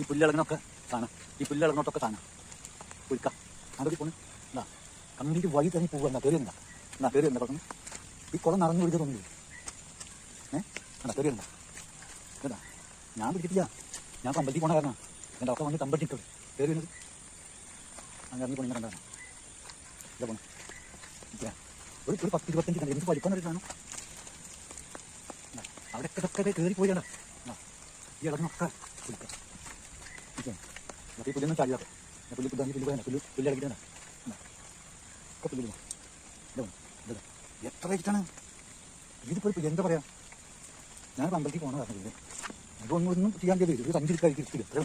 ഈ പുല്ലിളങ്ങനൊക്കെ സാധനം ഈ പുല്ലിളങ്ങോട്ടൊക്കെ സാധനം കുഴിക്കാം അതൊക്കെ പോണ്. എന്താ കണ്ടിട്ട് വഴി തന്നെ പോകുക എന്നാ കയറി എന്താ? എന്നാ കയറി എന്താ പറഞ്ഞു? ഈ കുളം നിറഞ്ഞു പിടിക്കുക തോന്നില്ല ഏഹ് എന്താ കയറി എന്താ? കേട്ടാ ഞാൻ പിടിച്ചിട്ടില്ല. ഞാൻ കമ്പലത്തിൽ പോണ കാരണം. എന്റെ ഒക്കെ വന്ന് കമ്പലത്തിട്ടത് കയറി വരുന്നത് അങ്ങനെ ഇറങ്ങി പോണി കണ്ടാണ് ഇതാ പോണു. ഒരു ഒരു പത്ത് ഇരുപത്തഞ്ച് കണ്ടു. എനിക്ക് പഠിക്കാൻ ഒരു ദാ, അവിടെ ഒക്കെ കയറി പോയാണ് ഈ ഇളങ്ങൊക്കെ കുടിക്കാം പുല്ലൊന്നും ചാടിയാട്ടെ ഞാൻ പുല്ല് പുല്ല് പുല്ല് പോയാ പുല്ല് പുല്ല്. ഇതാ. ഇതാ. എത്ര ഇതിപ്പോൾ എന്താ പറയാ? ഞാൻ അമ്പലത്തിൽ പോണ കാരണം ഇതൊന്നും ഒന്നും ചെയ്യാൻ ചെയ്തു ഇത് സഞ്ചരിക്കാതിരിക്കും കഴിക്കില്ല